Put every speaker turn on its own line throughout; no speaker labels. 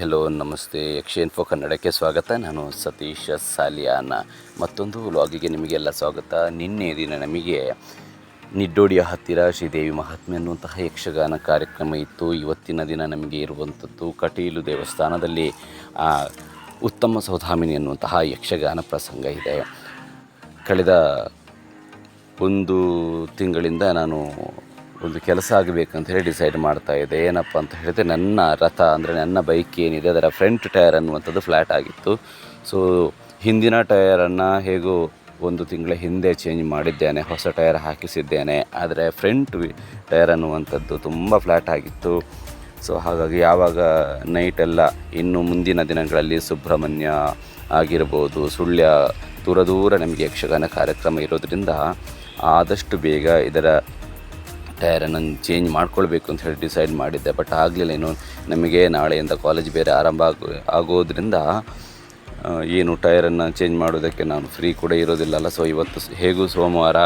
Hello ನಮಸ್ತೆ. ಯಕ್ಷ info ಕನ್ನಡಕ್ಕೆ ಸ್ವಾಗತ. ನಾನು ಸತೀಶ ಸಾಲಿಯಾನ. ಮತ್ತೊಂದು ವ್ಲಾಗಿಗೆ ನಿಮಗೆಲ್ಲ ಸ್ವಾಗತ. ನಿನ್ನೆ ದಿನ ನಮಗೆ ನಿಡ್ಡೋಡಿಯ ಹತ್ತಿರ ಶ್ರೀದೇವಿ ಮಹಾತ್ಮೆ ಅನ್ನುವಂತಹ ಯಕ್ಷಗಾನ ಕಾರ್ಯಕ್ರಮ ಇತ್ತು. ಇವತ್ತಿನ ದಿನ ನಮಗೆ ಇರುವಂಥದ್ದು ಕಟೀಲು ದೇವಸ್ಥಾನದಲ್ಲಿ ಉತ್ತಮ ಸೌಧಾಮಿನಿ ಅನ್ನುವಂತಹ ಯಕ್ಷಗಾನ ಪ್ರಸಂಗ ಇದೆ. ಕಳೆದ ಒಂದು ತಿಂಗಳಿಂದ ನಾನು ಒಂದು ಕೆಲಸ ಆಗಬೇಕಂತ ಹೇಳಿ ಡಿಸೈಡ್ ಮಾಡ್ತಾ ಇದೆ ಏನಪ್ಪ ಅಂತ ಹೇಳಿದ್ರೆ ನನ್ನ ರಥ ಅಂದರೆ ನನ್ನ ಬೈಕ್ ಏನಿದೆ ಅದರ ಫ್ರಂಟ್ ಟೈರ್ ಅನ್ನುವಂಥದ್ದು ಫ್ಲ್ಯಾಟ್ ಆಗಿತ್ತು. ಸೊ ಹಿಂದಿನ ಟಯರನ್ನು ಹೇಗೂ ಒಂದು ತಿಂಗಳ ಹಿಂದೆ ಚೇಂಜ್ ಮಾಡಿದ್ದೇನೆ, ಹೊಸ ಟಯರ್ ಹಾಕಿಸಿದ್ದೇನೆ. ಆದರೆ ಫ್ರಂಟ್ ಟೈರ್ ಅನ್ನುವಂಥದ್ದು ತುಂಬ ಫ್ಲ್ಯಾಟ್ ಆಗಿತ್ತು. ಸೊ ಹಾಗಾಗಿ ಯಾವಾಗ ನೈಟೆಲ್ಲ ಇನ್ನು ಮುಂದಿನ ದಿನಗಳಲ್ಲಿ ಸುಬ್ರಹ್ಮಣ್ಯ ಆಗಿರ್ಬೋದು, ಸುಳ್ಯ ದೂರ ದೂರ ನಮಗೆ ಯಕ್ಷಗಾನ ಕಾರ್ಯಕ್ರಮ ಇರೋದರಿಂದ ಆದಷ್ಟು ಬೇಗ ಇದರ ಟಯರನ್ನು ಚೇಂಜ್ ಮಾಡ್ಕೊಳ್ಬೇಕು ಅಂತ ಹೇಳಿ ಡಿಸೈಡ್ ಮಾಡಿದ್ದೆ. ಬಟ್ ಆಗಲಿಲ್ಲ ಇನ್ನು. ನಮಗೆ ನಾಳೆಯಿಂದ ಕಾಲೇಜ್ ಬೇರೆ ಆರಂಭ ಆಗೋ, ಆಗೋದ್ರಿಂದ ಏನು ಟಯರನ್ನು ಚೇಂಜ್ ಮಾಡೋದಕ್ಕೆ ನಾನು ಫ್ರೀ ಕೂಡ ಇರೋದಿಲ್ಲಲ್ಲ. ಸೊ ಇವತ್ತು ಹೇಗೂ ಸೋಮವಾರ.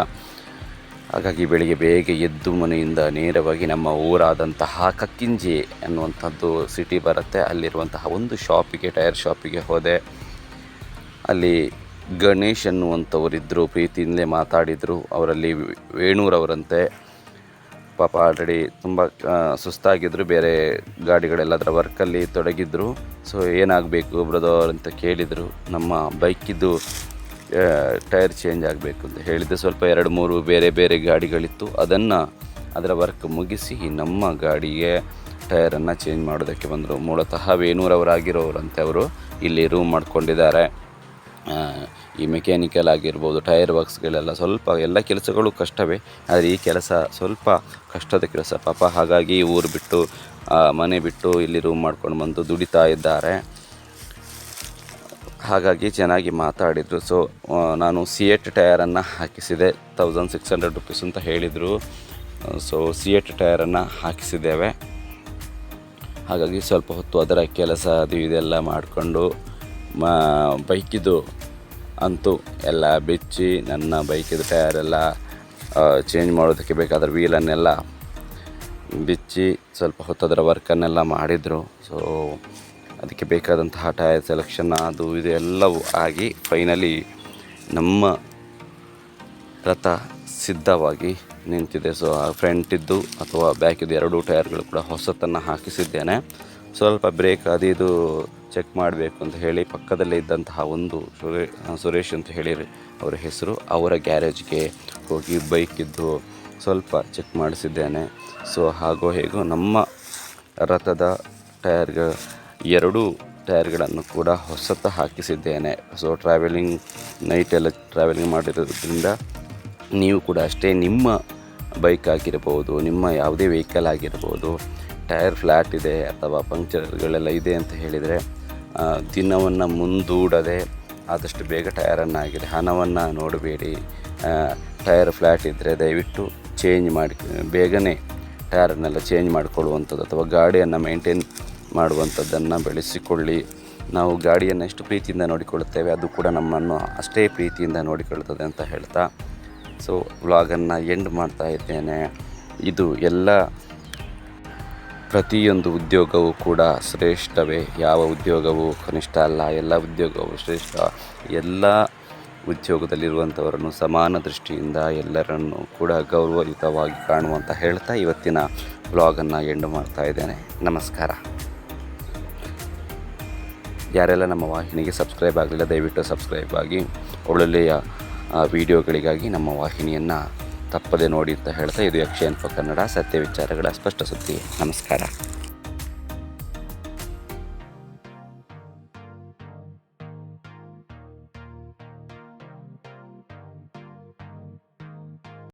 ಹಾಗಾಗಿ ಬೆಳಿಗ್ಗೆ ಬೇಗ ಎದ್ದು ಮನೆಯಿಂದ ನೇರವಾಗಿ ನಮ್ಮ ಊರಾದಂತಹ ಕಕ್ಕಿಂಜಿ ಅನ್ನುವಂಥದ್ದು ಸಿಟಿ ಬರುತ್ತೆ. ಅಲ್ಲಿರುವಂತಹ ಒಂದು ಶಾಪಿಗೆ ಟೈರ್ ಶಾಪಿಗೆ ಹೋದೆ. ಅಲ್ಲಿ ಗಣೇಶ್ ಅನ್ನುವಂಥವರಿದ್ದರು ಪ್ರೀತಿಯಿಂದಲೇ ಮಾತಾಡಿದರು. ಅವರಲ್ಲಿ ವೇಣೂರವರಂತೆ. ಪಾಪ ಆಲ್ರೆಡಿ ತುಂಬ ಸುಸ್ತಾಗಿದ್ದರು ಬೇರೆ ಗಾಡಿಗಳೆಲ್ಲ ಅದರ ವರ್ಕಲ್ಲಿ ತೊಡಗಿದ್ರು. ಸೊ ಏನಾಗಬೇಕು ಬ್ರದರ್ ಅಂತ ಕೇಳಿದರು, ನಮ್ಮ ಬೈಕಿದ್ದು ಟೈರ್ ಚೇಂಜ್ ಆಗಬೇಕು ಅಂತ ಹೇಳಿದ್ದೆ ಸ್ವಲ್ಪ ಎರಡು ಮೂರು ಬೇರೆ ಬೇರೆ ಗಾಡಿಗಳಿತ್ತು, ಅದನ್ನು ಅದರ ವರ್ಕ್ ಮುಗಿಸಿ ನಮ್ಮ ಗಾಡಿಗೆ ಟೈರನ್ನು ಚೇಂಜ್ ಮಾಡೋದಕ್ಕೆ ಬಂದರು. ಮೂಲತಃ ವೇಣೂರವರಾಗಿರೋರಂತೆ ಅವರು ಇಲ್ಲಿ ರೂಮ್ ಮಾಡ್ಕೊಂಡಿದ್ದಾರೆ. ಈ ಮೆಕ್ಯಾನಿಕಲ್ ಆಗಿರ್ಬೋದು ಟೈರ್ ವರ್ಕ್ಸ್ಗಳೆಲ್ಲ ಸ್ವಲ್ಪ ಎಲ್ಲ ಕೆಲಸಗಳು ಕಷ್ಟವೇ. ಆದರೆ ಈ ಕೆಲಸ ಸ್ವಲ್ಪ ಕಷ್ಟದ ಕೆಲಸ. ಪಾಪ ಹಾಗಾಗಿ ಊರು ಬಿಟ್ಟು ಮನೆ ಬಿಟ್ಟು ಇಲ್ಲಿ ರೂಮ್ ಮಾಡ್ಕೊಂಡು ಬಂದು ದುಡಿತಾ ಇದ್ದಾರೆ. ಹಾಗಾಗಿ ಚೆನ್ನಾಗಿ ಮಾತಾಡಿದರು. ಸೊ ನಾನು ಸಿ ಎಟ್ ಟಯರನ್ನು ಹಾಕಿಸಿದೆ. ತೌಸಂಡ್ ಸಿಕ್ಸ್ ಹಂಡ್ರೆಡ್ ರುಪೀಸ್ ಅಂತ ಹೇಳಿದರು. ಸೊ ಸಿ ಎಟ್ ಟಯರನ್ನು ಹಾಕಿಸಿದ್ದೇವೆ. ಹಾಗಾಗಿ ಸ್ವಲ್ಪ ಹೊತ್ತು ಅದರ ಕೆಲಸ ಅದು ಇದೆಲ್ಲ ಮಾಡಿಕೊಂಡು, ಮ ಬೈಕಿದು ಅಂತೂ ಎಲ್ಲ ಬಿಚ್ಚಿ ನನ್ನ ಬೈಕಿದು ಟಯರೆಲ್ಲ ಚೇಂಜ್ ಮಾಡೋದಕ್ಕೆ ಬೇಕಾದ ವೀಲನ್ನೆಲ್ಲ ಬಿಚ್ಚಿ ಸ್ವಲ್ಪ ಹೊತ್ತದ್ರ ವರ್ಕನ್ನೆಲ್ಲ ಮಾಡಿದರು. ಸೊ ಅದಕ್ಕೆ ಬೇಕಾದಂತಹ ಟಯರ್ ಸೆಲೆಕ್ಷನ್ ಅದು ಇದು ಎಲ್ಲವೂ ಆಗಿ ಫೈನಲಿ ನಮ್ಮ ರಥ ಸಿದ್ಧವಾಗಿ ನಿಂತಿದೆ. ಸೊ ಆ ಫ್ರಂಟಿದ್ದು ಅಥವಾ ಬ್ಯಾಕಿದ್ದು ಎರಡೂ ಟಯರ್ಗಳು ಕೂಡ ಹೊಸತನ್ನು ಹಾಕಿಸಿದ್ದೇನೆ. ಸ್ವಲ್ಪ ಬ್ರೇಕ್ ಅದು ಚೆಕ್ ಮಾಡಬೇಕು ಅಂತ ಹೇಳಿ ಪಕ್ಕದಲ್ಲೇ ಇದ್ದಂತಹ ಒಂದು ಸುರೇ ಸುರೇಶ್ ಅಂತ ಹೇಳಿ ಅವರ ಹೆಸರು. ಅವರ ಗ್ಯಾರೇಜ್ಗೆ ಹೋಗಿ ಬೈಕಿದ್ದು ಸ್ವಲ್ಪ ಚೆಕ್ ಮಾಡಿಸಿದ್ದೇನೆ. ಸೊ ಹಾಗೋ ಹೇಗೋ ನಮ್ಮ ರಥದ ಟೈರ್ಗ ಎರಡೂ ಟೈರ್ಗಳನ್ನು ಕೂಡ ಹೊಸತ ಹಾಕಿಸಿದ್ದೇನೆ. ಸೊ ಟ್ರಾವೆಲಿಂಗ್ ನೈಟೆಲ್ಲ ಟ್ರಾವೆಲಿಂಗ್ ಮಾಡಿರೋದ್ರಿಂದ ನೀವು ಕೂಡ ಅಷ್ಟೇ ನಿಮ್ಮ ಬೈಕ್ ಆಗಿರ್ಬೋದು, ನಿಮ್ಮ ಯಾವುದೇ ವೆಹಿಕಲ್ ಆಗಿರ್ಬೋದು, ಟೈರ್ ಫ್ಲ್ಯಾಟ್ ಇದೆ ಅಥವಾ ಪಂಕ್ಚರ್ಗಳೆಲ್ಲ ಇದೆ ಅಂತ ಹೇಳಿದರೆ ದಿನವನ್ನು ಮುಂದೂಡದೆ ಆದಷ್ಟು ಬೇಗ ಟಯರನ್ನಾಗಿದೆ ಹಣವನ್ನು ನೋಡಬೇಡಿ. ಟಯರ್ ಫ್ಲ್ಯಾಟ್ ಇದ್ದರೆ ದಯವಿಟ್ಟು ಚೇಂಜ್ ಮಾಡಿ, ಬೇಗನೆ ಟಯರನ್ನೆಲ್ಲ ಚೇಂಜ್ ಮಾಡಿಕೊಳ್ಳುವಂಥದ್ದು ಅಥವಾ ಗಾಡಿಯನ್ನು ಮೇಂಟೈನ್ ಮಾಡುವಂಥದ್ದನ್ನು ಬೆಳೆಸಿಕೊಳ್ಳಿ. ನಾವು ಗಾಡಿಯನ್ನು ಎಷ್ಟು ಪ್ರೀತಿಯಿಂದ ನೋಡಿಕೊಳ್ಳುತ್ತೇವೆ, ಅದು ಕೂಡ ನಮ್ಮನ್ನು ಅಷ್ಟೇ ಪ್ರೀತಿಯಿಂದ ನೋಡಿಕೊಳ್ಳುತ್ತದೆ ಅಂತ ಹೇಳ್ತಾ. ಸೊ ವ್ಲಾಗನ್ನು ಎಂಡ್ ಮಾಡ್ತಾ ಇದ್ದೇನೆ. ಇದು ಎಲ್ಲ ಪ್ರತಿಯೊಂದು ಉದ್ಯೋಗವೂ ಕೂಡ ಶ್ರೇಷ್ಠವೇ. ಯಾವ ಉದ್ಯೋಗವೂ ಕನಿಷ್ಠ ಅಲ್ಲ, ಎಲ್ಲ ಉದ್ಯೋಗವೂ ಶ್ರೇಷ್ಠ. ಎಲ್ಲ ಉದ್ಯೋಗದಲ್ಲಿರುವಂಥವರನ್ನು ಸಮಾನ ದೃಷ್ಟಿಯಿಂದ ಎಲ್ಲರನ್ನು ಕೂಡ ಗೌರವಯುತವಾಗಿ ಕಾಣುವಂತ ಹೇಳ್ತಾ ಇವತ್ತಿನ ಬ್ಲಾಗನ್ನು ಎಂಡ್ ಮಾಡ್ತಾ ಇದ್ದೇನೆ. ನಮಸ್ಕಾರ. ಯಾರೆಲ್ಲ ನಮ್ಮ ವಾಹಿನಿಗೆ ಸಬ್ಸ್ಕ್ರೈಬ್ ಆಗಲಿಲ್ಲ, ದಯವಿಟ್ಟು ಸಬ್ಸ್ಕ್ರೈಬ್ ಆಗಿ ಒಳ್ಳೊಳ್ಳೆಯ ವಿಡಿಯೋಗಳಿಗಾಗಿ ನಮ್ಮ ವಾಹಿನಿಯನ್ನು ತಪ್ಪದೆ ನೋಡಿ ಅಂತ ಹೇಳ್ತಾ ಇದು ಯಕ್ಷ ಇನ್ಫೋ ಕನ್ನಡ ಸತ್ಯ ವಿಚಾರಗಳ ಸ್ಪಷ್ಟ ಸುದ್ದಿ. ನಮಸ್ಕಾರ.